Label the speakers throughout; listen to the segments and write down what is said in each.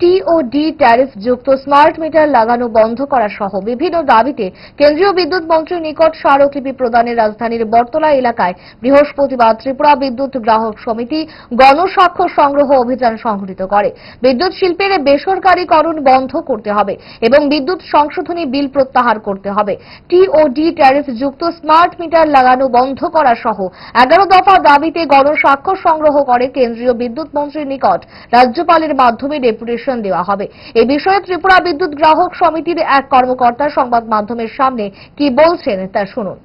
Speaker 1: TOD tariff যুক্ত smart meter লাগানো বন্ধ করা সহ বিভিন্ন দাবিতে কেন্দ্রীয় বিদ্যুৎ মন্ত্রীর নিকট স্মারকলিপি প্রদানের রাজধানীর বটতলা এলাকায় বৃহস্পতিবার ত্রিপুরা বিদ্যুৎ গ্রাহক সমিতি গণস্বাক্ষর সংগ্রহ অভিযান সংঘটিত করে। বিদ্যুৎ শিল্পের বেসরকারীকরণ বন্ধ করতে হবে এবং বিদ্যুৎ সংশোধনী বিল প্রত্যাহার করতে হবে। টিওডি ট্যারিফ যুক্ত স্মার্ট মিটার লাগানো বন্ধ করা সহ এগারো দফা দাবিতে গণস্বাক্ষর সংগ্রহ করে কেন্দ্রীয় বিদ্যুৎ মন্ত্রীর নিকট রাজ্যপালের মাধ্যমে ডেপুটেশন দেওয়া হবে। এ বিষয়ে ত্রিপুরা বিদ্যুৎ গ্রাহক সমিতির এক কর্মকর্তা সংবাদ মাধ্যমের সামনে কি বলছেন তা শুনুন।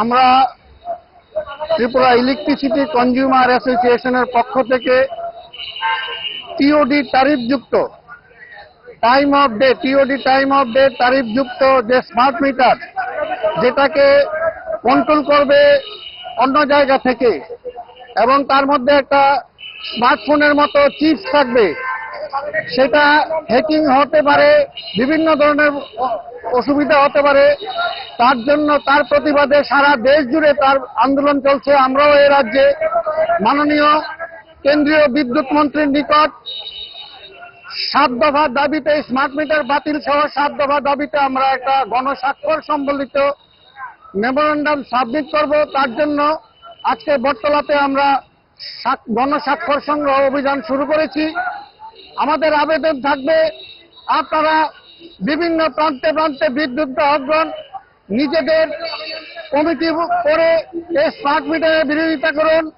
Speaker 2: আমরা ত্রিপুরা ইলেকট্রিসিটি কনজিউমার অ্যাসোসিয়েশনের পক্ষ থেকে টিওডি যুক্ত time of day TOD time of day যুক্ত যে স্মার্ট মিটার যেটাকে কন্ট্রোল করবে অন্য জায়গা থেকে, এবং তার মধ্যে একটা স্মার্টফোনের মতো চিপস থাকবে। সেটা হ্যাকিং হতে পারে, বিভিন্ন ধরনের অসুবিধা হতে পারে। তার জন্য, তার প্রতিবাদে সারা দেশ জুড়ে তার আন্দোলন চলছে। আমরাও এই রাজ্যে মাননীয় কেন্দ্রীয় বিদ্যুৎ মন্ত্রীর নিকট সাত দফা দাবিতে স্মার্ট মিটার বাতিল সহ সাত দফা দাবিতে আমরা একটা গণস্বাক্ষর সম্বলিত মেমোরেন্ডাম সাবমিট করব। তার জন্য আজকে বটতলাতে আমরা গণস্বাক্ষর সংগ্রহ অভিযান শুরু করেছি। আমাদের আবেদন থাকবে, আপনারা বিভিন্ন প্রান্তে প্রান্তে বিদ্যুৎ অগ্রণ নিজেদের কমিটি করে এই স্মার্ট মিটারের বিরোধিতা করুন।